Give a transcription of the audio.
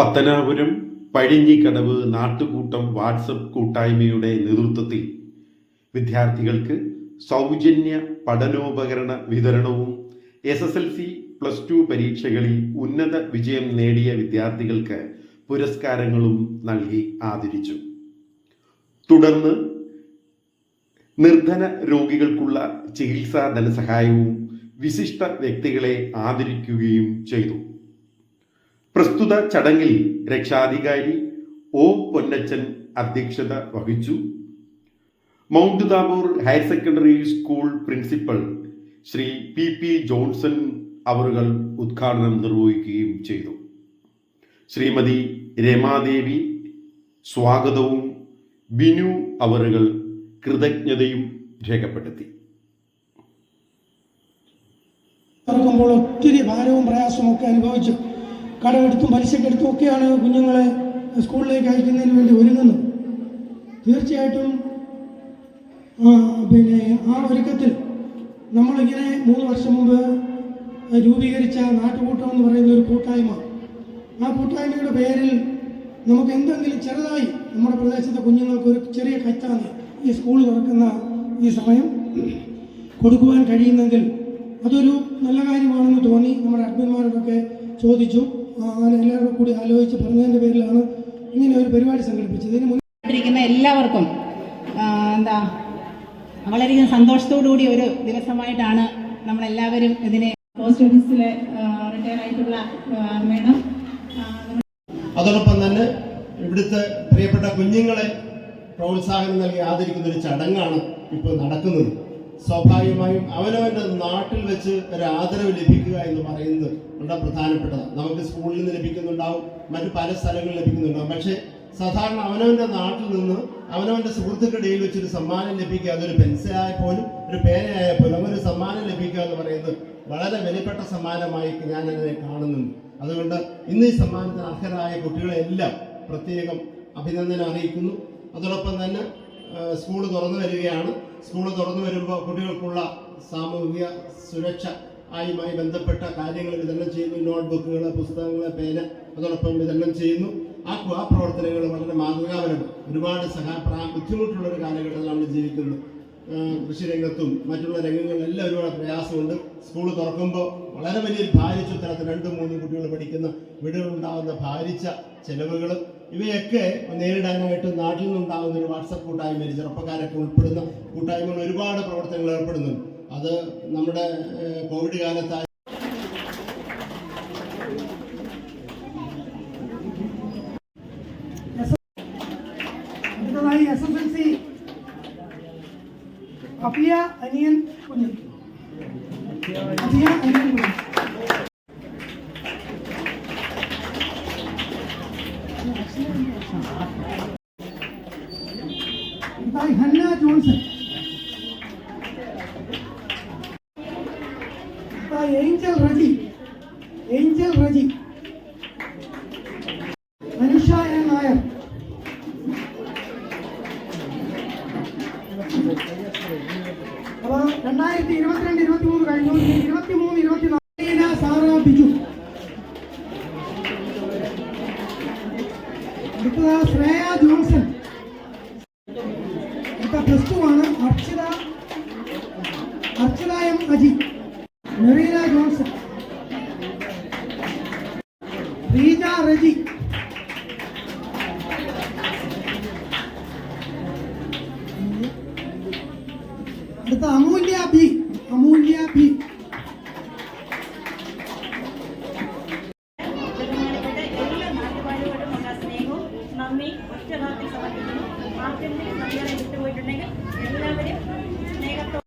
Pathanapuram പഴിഞ്ഞിക്കടവ് നാട്ടുകൂട്ടം WhatsApp കൂട്ടായ്മയുടെ നേതൃത്വത്തിൽ വിദ്യാർത്ഥികൾക്ക് സൗജന്യ പഠനോപകരണ വിതരണവും S S L C plus two പരീക്ഷകളിൽ ഉന്നത വിജയം നേടിയ വിദ്യാർത്ഥികൾക്ക് പുരസ്കാരങ്ങളും നൽകി ആദരിച്ചു. തുടർന്ന് നിർധന രോഗികൾക്കുള്ള ചികിത്സാ ധനസഹായവും വിശിഷ്ട വ്യക്തികളെ ആദരിക്കുകയും ചെയ്തു. പ്രസ്തുത ചടങ്ങിൽ രക്ഷാധികാരി ഒ പൊന്നച്ചൻ അധ്യക്ഷത വഹിച്ചു. Mount Thaboor higher secondary school principal Shri P P Johnson അവറുകൾ ഉദ്ഘാടനം നിർവഹിക്കുകയും ചെയ്തു. ശ്രീമതി രമാദേവി സ്വാഗതവും ബിനു അവറുകൾ കൃതജ്ഞതയും രേഖപ്പെടുത്തി. ഒത്തിരി ഭാരവും പ്രയാസവും ഒക്കെ അനുഭവിച്ചു കടമെടുത്തും പലിശക്കെടുത്തും ഒക്കെയാണ് കുഞ്ഞുങ്ങളെ സ്കൂളിലേക്ക് അയക്കുന്നതിന് വേണ്ടി ഒരുങ്ങുന്നത്. തീർച്ചയായിട്ടും പിന്നെ ആ ഒരുക്കത്തിൽ നമ്മളിങ്ങനെ മൂന്ന് വർഷം മുമ്പ് രൂപീകരിച്ച നാട്ടുകൂട്ടം എന്ന് പറയുന്ന ഒരു കൂട്ടായ്മ. ആ കൂട്ടായ്മയുടെ പേരിൽ നമുക്ക് എന്തെങ്കിലും ചെറുതായി നമ്മുടെ പ്രദേശത്തെ കുഞ്ഞുങ്ങൾക്ക് ഒരു ചെറിയ കൈത്താങ്ങ് ഈ സ്കൂൾ തുറക്കുന്ന ഈ സമയം കൊടുക്കുവാൻ കഴിയുന്നെങ്കിൽ അതൊരു നല്ല കാര്യമാണെന്ന് തോന്നി. നമ്മുടെ അഡ്മിന്മാരോടൊക്കെ ചോദിച്ചു. എല്ലാവരും കൂടി ആലോചിച്ച് പറഞ്ഞതിന്റെ പേരിലാണ് ഇങ്ങനെ ഒരു പരിപാടി സംഘടിപ്പിച്ചത്. ഇതിന് മുന്നിട്ടിരിക്കുന്ന ഇരിക്കുന്ന എല്ലാവർക്കും എന്താ വളരെയധികം സന്തോഷത്തോടുകൂടി ഒരു ദിവസമായിട്ടാണ് നമ്മളെല്ലാവരും ഇതിനെ പോസ്റ്റ് ഓഫീസിലെ റിട്ടയർ ആയിട്ടുള്ള മേഡം അതോടൊപ്പം തന്നെ ഇവിടുത്തെ പ്രിയപ്പെട്ട കുഞ്ഞുങ്ങളെ പ്രോത്സാഹനം നൽകി ആദരിക്കുന്ന ഒരു ചടങ്ങാണ് ഇപ്പോൾ നടക്കുന്നത്. സ്വാഭാവികമായും അവനവന്റെ നാട്ടിൽ വെച്ച് ഒരു ആദരവ് ലഭിക്കുക എന്ന് പറയുന്നത് വളരെ പ്രധാനപ്പെട്ടതാണ്. നമുക്ക് സ്കൂളിൽ നിന്ന് ലഭിക്കുന്നുണ്ടാവും മറ്റു പല സ്ഥലങ്ങളിൽ ലഭിക്കുന്നുണ്ടാവും. പക്ഷെ സാധാരണ അവനവന്റെ നാട്ടിൽ നിന്ന് അവനവന്റെ സുഹൃത്തുക്കളുടെ ഇടയിൽ വെച്ചൊരു സമ്മാനം ലഭിക്കുക അതൊരു പെൻസിലായ പോലും ഒരു പേനയായ പോലും അങ്ങനെ ഒരു സമ്മാനം ലഭിക്കുക എന്ന് പറയുന്നത് വളരെ വിലപ്പെട്ട സമ്മാനമായി ഞാൻ അതിനെ കാണുന്നുണ്ട്. അതുകൊണ്ട് ഇന്ന് ഈ സമ്മാനത്തിന് അർഹരായ കുട്ടികളെല്ലാം പ്രത്യേകം അഭിനന്ദനം അറിയിക്കുന്നു. അതോടൊപ്പം തന്നെ സ്കൂൾ തുറന്നു വരികയാണ്. സ്കൂൾ തുറന്നു വരുമ്പോൾ കുട്ടികൾക്കുള്ള സാമൂഹിക സുരക്ഷ ആയുമായി ബന്ധപ്പെട്ട കാര്യങ്ങൾ വിതരണം ചെയ്യുന്നു. നോട്ട്ബുക്കുകൾ പുസ്തകങ്ങൾ പേന അതോടൊപ്പം വിതരണം ചെയ്യുന്നു. ആ ആ പ്രവർത്തനങ്ങൾ വളരെ മാതൃകാപരമാണ്. ഒരുപാട് സഹാ ബുദ്ധിമുട്ടുള്ള ഒരു കാലഘട്ടത്തിൽ നമ്മൾ ജീവിക്കുന്നു കൃഷിരംഗത്തും മറ്റുള്ള രംഗങ്ങളിലെല്ലാം ഒരുപാട് പ്രയാസമുണ്ട്. സ്കൂൾ തുറക്കുമ്പോൾ വളരെ വലിയ ഭാരിച്ച ഉത്തരത്തിൽ രണ്ടും മൂന്നും കുട്ടികൾ പഠിക്കുന്ന വീടുകളുണ്ടാകുന്ന ഭാരിച്ച ചെലവുകൾ ഇവയൊക്കെ നേരിടാനായിട്ട് നാട്ടിൽ നിന്നുണ്ടാകുന്ന ഒരു വാട്സപ്പ് കൂട്ടായ്മയിൽ ചെറുപ്പക്കാരൊക്കെ ഉൾപ്പെടുന്ന കൂട്ടായ്മകൾ ഒരുപാട് പ്രവർത്തനങ്ങൾ ഏർപ്പെടുന്നുണ്ട്. അത് നമ്മുടെ കോവിഡ് കാലത്തായ അടുത്തതായി S S L C Appiya Aniyan Kunju. Abhiya Aniyan Kunju. Hanna Johnson. Angel Reji. Angel Reji. N Nair. രണ്ടായിരത്തി ഇരുപത്തിരണ്ട് ഇരുപത്തി മൂന്ന് കഴിഞ്ഞു. ഇരുപത്തി മൂന്ന് ഇരുപത്തി നാല് സാറ ബിജു അടുത്തത് ശ്രേയ ജോൺസൺ. അടുത്ത പ്ലസ് ടു ആണ് അർച്ചിത അർച്ചിത എം അജി. മെറീന അടുത്ത അമൂല്യ ബി അമൂല്യ ബി ഒറ്റ ഒറ്റവാക്കിൽ സമർപ്പിക്കുന്നു. ആർക്കെങ്കിലും വിട്ടുപോയിട്ടുണ്ടെങ്കിൽ എല്ലാവരും